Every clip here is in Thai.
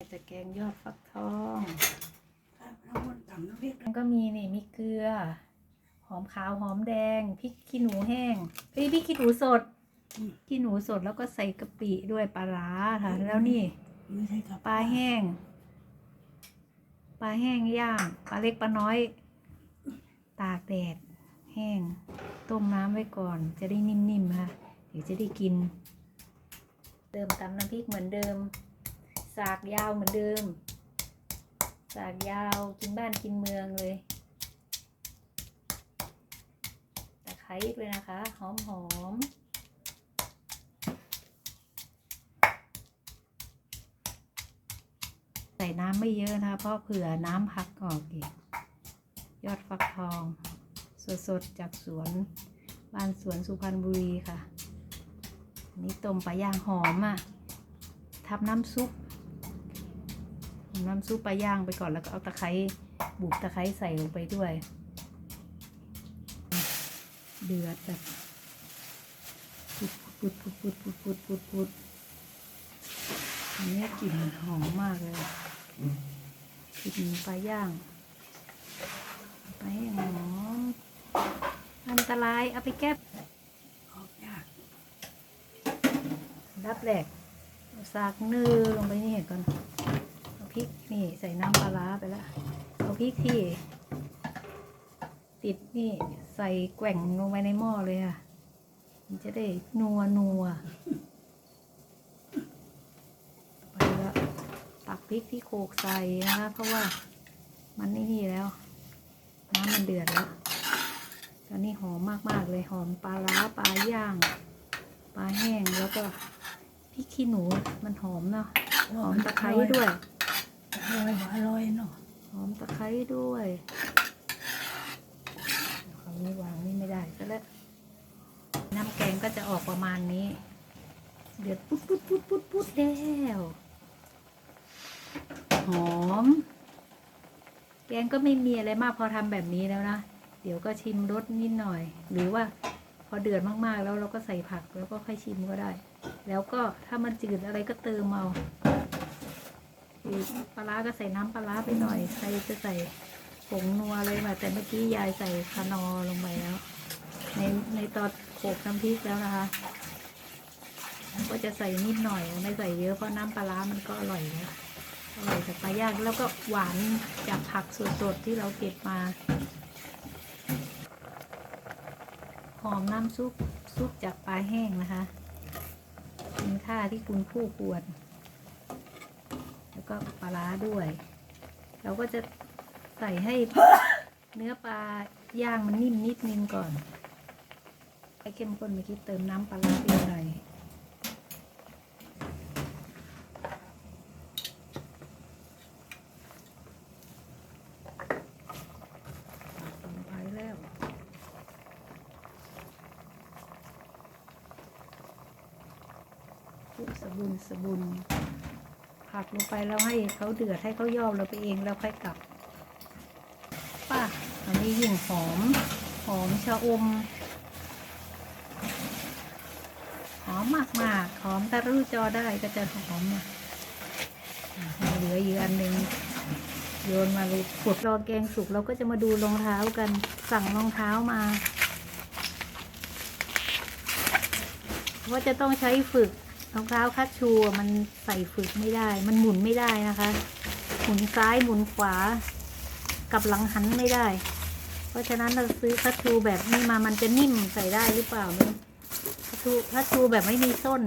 จะแกงยอดฟักทองน้ำมันต่ำน้ำพริกมันก็มีนี่มีเกลือ หอมขาวหอมแดงพริกขี้หนูแห้งเอ้ยพริกขี้หนูสดขี้หนูสดแล้วก็ใส่กะปิด้วยปลาร้าค่ะแล้วนี่ไม่ใช่กับปลาแห้ง ปลาแห้งย่างปลาเล็กปลาน้อย ตากแดด แห้ง ต้มน้ำไว้ก่อน จะได้นิ่มๆค่ะเดี๋ยวจะได้กิน เติมตำน้ำพริกเหมือนเดิม สากยาวเหมือนเดิม สากยาวกินบ้านกินเมืองเลยตะไคร้ด้วยนะคะ หอมหอมใส่น้ำไม่เยอะนะคะเพราะเผื่อน้ำพักออกอีก ยอดฟักทอง สดๆ จากสวน บ้านสวนสุพรรณบุรีค่ะอันนี้ต้มปลาย่างหอมอะทับน้ำซุป น้ำซุปปลาย่างไปก่อนแล้วก็เอาตะไคร้บุกตะไคร้ใส่ลงไปด้วย เดือดแบบปุดปุดปุดปุดปุดปุดปุดปุดอันนี้กลิ่นหอมมากเลยกลิ่นปลาย่างปลาแห้งหอมอันตรายเอาไปแก้รับแหลกเอาสากเนื้อลงไปนี่ก่อนเอาพ ริกนี่ใส่น้ำปลาร้าไปแล้วเอาพริกที่ ติดนี่ใส่แกว่งลงไปในหม้อเลยค่ะ มันจะได้นัวนัวไปแล้วตักพริกที่โขกใส่นะคะเพราะว่ามันนี่นี่แล้ว น้ำมันเดือดแล้วตอนนี้หอมมาก ๆ เลยหอมปลาร้าปลาย่างปลาแห้งแล้วก็พริกขี้หนูมันหอมเนาะหอมตะไคร้ด้วย อร่อยหอร่อยเนาะหอมตะไคร้ด้วยคำนี้วางนี่ไม่ได้ซะแล้วน้ำแกงก็จะออกประมาณนี้ เดือดปุ๊ดปุ๊ดปุ๊ดปุ๊ดปุ๊ดแล้วหอม แกงก็ไม่มีอะไรมากพอทำแบบนี้แล้วนะ เดี๋ยวก็ชิมรสนิดหน่อย หรือว่าพอเดือดมากๆแล้วเราก็ใส่ผักแล้วก็ค่อยชิมก็ได้ แล้วก็ถ้ามันจืดอะไรก็เติมเอา ปลาร้าก็ใส่น้ำปลาร้าไปหน่อย ใครจะใส่ผงนัวอะไรมาแต่เมื่อกี้ยายใส่คานอลงไปแล้ว ในในตอนโขกน้ำพริกแล้วนะคะ ก็จะใส่นิดหน่อยไม่ใส่เยอะเพราะน้ำปลาร้ามันก็อร่อยแล้วอร่อยจากปลาย่างแล้วก็หวานจากผักสดๆที่เราเก็บมาหอมน้ำซุปซุปจากปลาแห้งนะคะเป็นค่าที่คุณคู่ควร ก็ปลาร้าด้วย เราก็จะใส่ให้เนื้อปลาย่างมันนิ่มนิดนึงก่อนให้เข้มข้นเมื่อกี้เติมน้ำปลาร้าไปหน่อยลงไปแล้วคลุกสบุนสบุน ผักลงไปแล้วให้เขาเดือดให้เขาย่อเราไปเองแล้วค่อยกลับป้าอันนี้ยิ่งหอม หอมชะอม หอมมากมากๆหอมตะรู้จอได้ก็จะหอมอะเหลืออยู่อันหนึ่งโยนมาเลยขุดรอแกงสุกเราก็จะมาดูรองเท้ากัน สั่งรองเท้ามาว่าจะต้องใช้ฝึก รองเท้าคัชชูมันใส่ฝึกไม่ได้ มันหมุนไม่ได้นะคะ หมุนซ้ายหมุนขวา กับหลังหันไม่ได้ เพราะฉะนั้นเราซื้อคัชชูแบบนี้มามันจะนิ่มใส่ได้หรือเปล่าไม่รู้คัชชูคัชชูแบบไม่มีส้น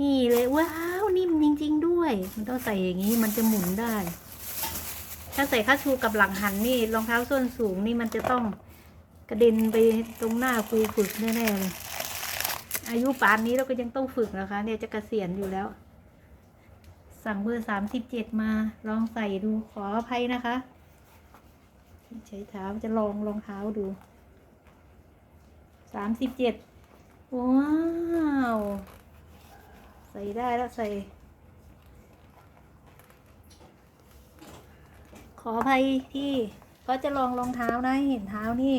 นี่เลยว้าวนิ่มจริง ๆ ด้วย มันต้องใส่อย่างนี้มันจะหมุนได้ ถ้าใส่คัชชูกับหลังหันนี่รองเท้าส้นสูงนี่มันจะต้องกระเด็นไปตรงหน้าครูฝึกแน่ๆเลย อายุป่านนี้เราก็ยังต้องฝึกนะคะ เนี่ยจะเกษียณอยู่แล้ว สั่งเบอร์สามสิบเจ็ดมา ลองใส่ดูขออภัยนะคะ ใช้เท้าจะลองรองเท้าดูสามสิบเจ็ดว้าวใส่ได้แล้วใส่ ขออภัยที่ก็จะลองรองเท้านะเห็นเท้านี่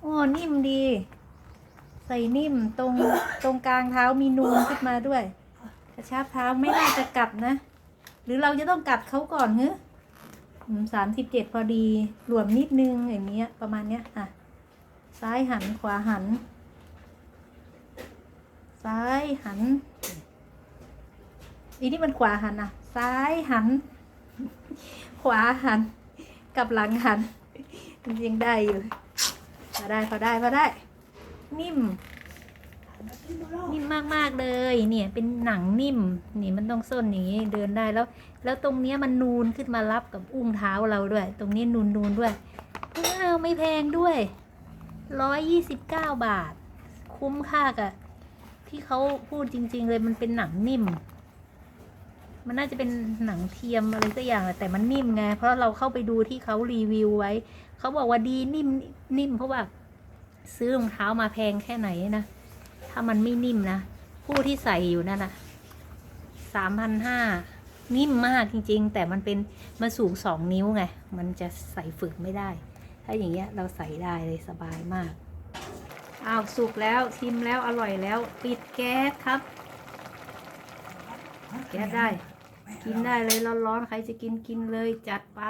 โอ้นิ่มดี ใส่นิ่มตรงตรงกลางเท้ามีนูนขึ้นมาด้วย กระชับเท้าไม่น่าจะกัดนะ หรือเราจะต้องกัดเขาก่อนเฮ้สามสิบเจ็ดพอดีรวมนิดนึงอย่างเงี้ยประมาณเนี้ยอะ ซ้ายหันขวาหัน ซ้ายหันอีนี่มันขวาหันอะ ซ้ายหัน ขวาหัน กับหลังหันมันยังได้อยู่พอได้พอได้พอได้ นิ่ม นิ่มมากๆเลย เนี่ยเป็นหนังนิ่ม นี่มันต้องส้นอย่างนี้เดินได้แล้ว แล้วตรงเนี้ยมันนูนขึ้นมารับกับอุ้งเท้าเราด้วย ตรงนี้นูนนูนๆด้วยว้าวไม่แพงด้วยร้อยยี่สิบเก้าบาท คุ้มค่ากับที่เขาพูดจริง ๆ เลยมันเป็นหนังนิ่ม มันน่าจะเป็นหนังเทียมอะไรสักอย่างแหละแต่มันนิ่มไง เพราะเราเข้าไปดูที่เขารีวิวไว้ เขาบอกว่าดีนิ่มนิ่มเพราะว่า ซื้อรองเท้ามาแพงแค่ไหนนะ ถ้ามันไม่นิ่มนะผู้ที่ใส่อยู่นั่นนะสามพันห้านิ่มมากจริง ๆ แต่มันเป็นมันสูงสองนิ้วไง มันจะใส่ฝึกไม่ได้ ถ้าอย่างเงี้ยเราใส่ได้เลยสบายมากอ้าวสุกแล้วชิมแล้วอร่อยแล้ว ปิดแก๊สครับ แก๊สได้ กินได้เลยร้อนๆใครจะกินกินเลยจัดไป